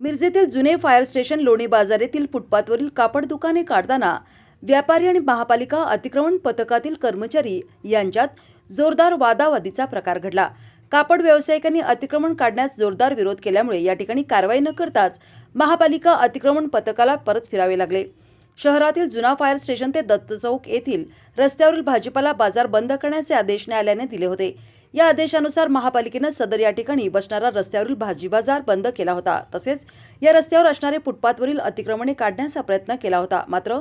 मिरजेतील जुने fire station लोणी बाजार येथील फुटपाथवरील कापड दुकाने काढताना व्यापारी आणि महापालिका अतिक्रमण पथकातील कर्मचारी यांच्यात जोरदार वादावादीचा प्रकार घडला. कापड व्यावसायिकांनी अतिक्रमण काढण्यास जोरदार विरोध केल्यामुळे या ठिकाणी कारवाई न करताच महापालिका अतिक्रमण पथकाला परत फिरावे लागले. शहरातील जुना फायर स्टेशन ते दत्त चौक येथील रस्त्यावरील भाजीपाला बाजार बंद करण्याचे आदेश न्यायालयाने दिले होते. या आदेशानुसार महापालिकेनं सदर या ठिकाणी बसणारा रस्त्यावरील भाजी बाजार बंद केला होता. तसेच या रस्त्यावर असणारे फुटपाथवरील अतिक्रमणे काढण्याचा प्रयत्न केला होता. मात्र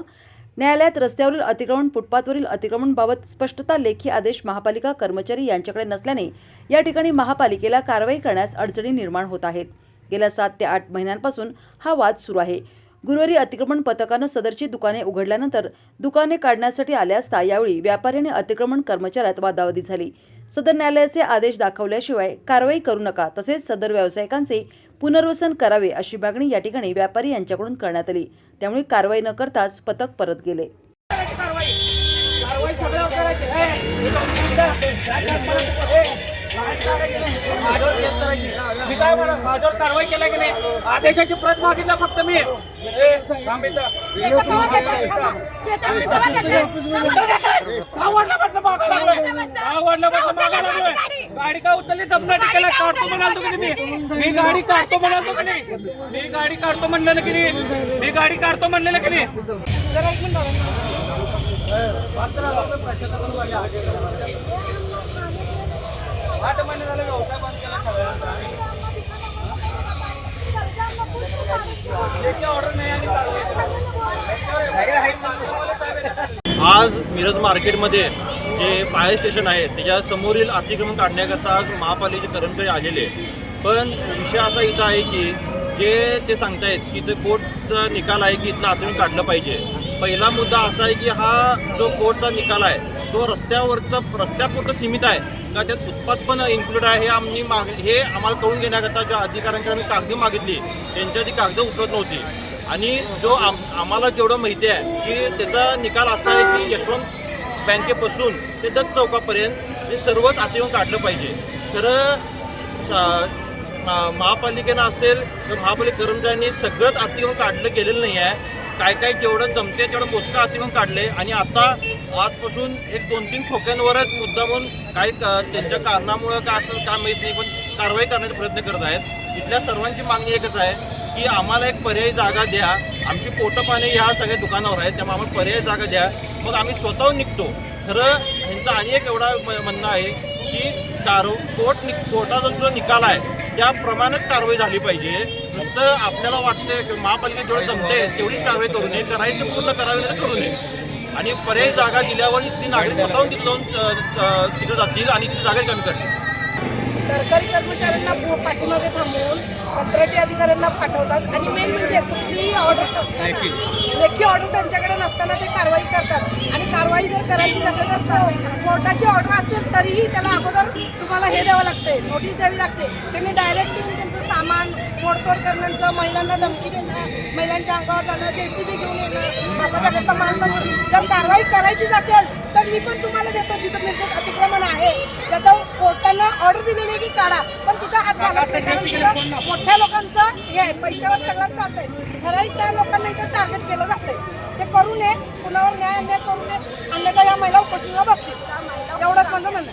न्यायालयात रस्त्यावरील अतिक्रमण फुटपाथवरील अतिक्रमणबाबत स्पष्टता लेखी आदेश महापालिका कर्मचारी यांच्याकडे नसल्याने या ठिकाणी महापालिकेला कारवाई करण्यास अडचणी निर्माण होत आहेत. गेल्या सात ते आठ महिन्यांपासून हा वाद सुरू आहे. गुरुवारी अतिक्रमण पथकानं सदरची दुकाने उघडल्यानंतर दुकाने काढण्यासाठी आले असता यावेळी व्यापारी आणि अतिक्रमण कर्मचाऱ्यात वादावादी झाली. सदर न्यायालयाचे आदेश दाखवल्याशिवाय कारवाई करू नका तसेच सदर व्यावसायिकांचे पुनर्वसन करावे अशी मागणी या ठिकाणी व्यापारी यांच्याकडून करण्यात आली त्यामुळे कारवाई न करताच पथक परत गेले कारवाई काय म्हणा माझ्यावर कारवाई केला की नाही? आदेशाची प्रत मागितला फक्त मी. ए, थांब इथं. लागलोय लागलोय गाडी का उचलली? जमना टिकेला काढतो म्हणाल की नाही? मी गाडी काढतो म्हणाल नाही? मी गाडी काढतो म्हणलेलं की नाही? मी गाडी काढतो म्हणलेलं की नाही? जरा एक मिनिट आठ महिने झाले व्यवसाय बंद केला सगळ्यांचा आज मिरज मार्केटमध्ये जे फायर स्टेशन आहे त्याच्यासमोरील अतिक्रमण काढण्याकरता आज महापालिकेचे कर्मचारी आलेले पण विषय असा इथं आहे की जे ते सांगतायत की ते कोर्टचा निकाल आहे की इथलं अतिक्रमण काढलं पाहिजे. पहिला मुद्दा असा आहे की हा जो कोर्टचा निकाल आहे तो रस्त्यावरचा रस्त्यापुरतं सीमित आहे का त्यात उत्पाद पण इन्क्लूड आहे हे आम्ही माग हे आम्हाला कळून घेण्याकरता ज्या अधिकाऱ्यांकडे आम्ही कागदी मागितली त्यांच्या ती कागदं उपलब्ध नव्हती. आणि जो आम आम्हाला जेवढं माहिती आहे की त्याचा निकाल असा आहे की यशवंत बँकेपासून ते दत्त चौकापर्यंत हे सर्वच अतिक्रमण काढलं पाहिजे. तर महापालिकेनं असेल तर महापालिका कर्मचाऱ्यांनी सगळंच अतिक्रमण काढलं गेलेलं नाही आहे. काय काय जेवढं जमते तेवढं मोजकं अतिक्रमण काढले आणि आता आजपासून एक दोन तीन ठोक्यांवरच मुद्दा म्हणून काही त्यांच्या कारणामुळं काय असं काय माहीत नाही पण कारवाई करण्याचा प्रयत्न करत आहेत. इथल्या सर्वांची मागणी एकच आहे की आम्हाला एक पर्यायी जागा द्या. आमची पोटं पाणी ह्या सगळ्या दुकानावर आहेत त्यामुळे आम्हाला पर्यायी जागा द्या. मग आम्ही स्वतःहून निघतो. खरं ह्यांचं आणि एक एवढा म्हणणं आहे की कारो कोर्ट नि कोर्टाचा जो निकाल आहे त्याप्रमाणेच कारवाई झाली पाहिजे. नुसतं आपल्याला वाटतं की महापालिका जेवढं जमते तेवढीच कारवाई करू नये करायची पूर्ण करावी तर करू नये. आणि पर्यायी जागा दिल्यावर ती नागरिक स्वतःहून तिथे जाऊन तिथे जातील आणि ती जागा कमी करतील. सरकारी कर्मचारी पाठीमागे थांबवून कंत्राटी अधिकाऱ्यांना पाठवतात. आणि मेन म्हणजे कुठलीही ऑर्डर नसताना लेखी ऑर्डर त्यांच्याकडे नसताना ते कारवाई करतात. आणि कारवाई जर करायची नसेल तर कोर्टाची ऑर्डर असेल तरीही त्याला अगोदर तुम्हाला हे द्यावं लागते नोटीस द्यावी लागते. त्यांनी डायरेक्ट येऊन त्यांचं सामान मोडतोड करण्याचं महिलांना धमकी देणं महिलांच्या अंगावर जाणं जेसीबी घेऊन येणं बाबा त्याचा माल समोर जर कारवाई करायचीच असेल तर मी पण तुम्हाला देतो जिथं मिरजेत अतिक्रमण आहे. त्याचं कोर्टानं ऑर्डर दिलेली की काढा. पण हात घालत नाही कारण तिथं मोठ्या लोकांचं हे आहे पैशावर सगळं चालतंय. ठराविक चार लोकांना इथं टार्गेट केलं जातंय. ते करू नये कुणावर न्याय अन्याय करू नये. अन्यथा या महिला उपोषणाला बसतील. एवढंच माझं म्हणणं.